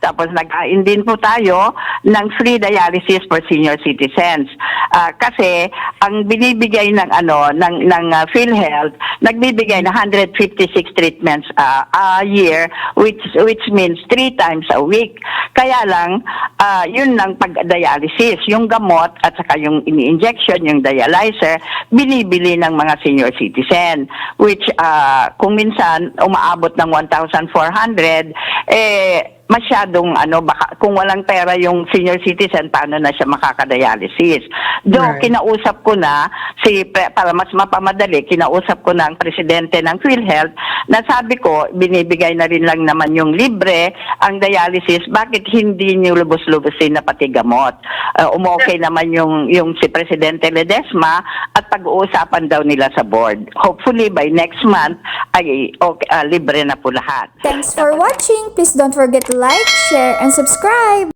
Tapos nag-ain din po tayo ng free dialysis for senior citizens. Ah, kasi ang binibigay ng ano ng ng ah, PhilHealth, nagbibigay na 156 treatments ah, a year which which means three times a week. Kaya lang ah, yun lang pag dialysis, yung gamot at saka yung ini-injection, yung dialyzer, binibili ng mga senior citizen which ah, kung minsan umaabot ng 1,400 eh masyadong ano baka kung walang pera yung senior citizen paano na siya makakadialysis. Do Right. kinausap ko na si para mas mapamadali kinausap ko na ang presidente ng PhilHealth na sabi ko binibigay na rin lang naman yung libre ang dialysis bakit hindi niyo lubos-lubosin na pati gamot. Uh, umokay naman yung yung si presidente Ledesma at pag-uusapan daw nila sa board. Hopefully by next month ay okay, ah, libre na po lahat. Thanks for watching! Please don't forget to like, share, and subscribe!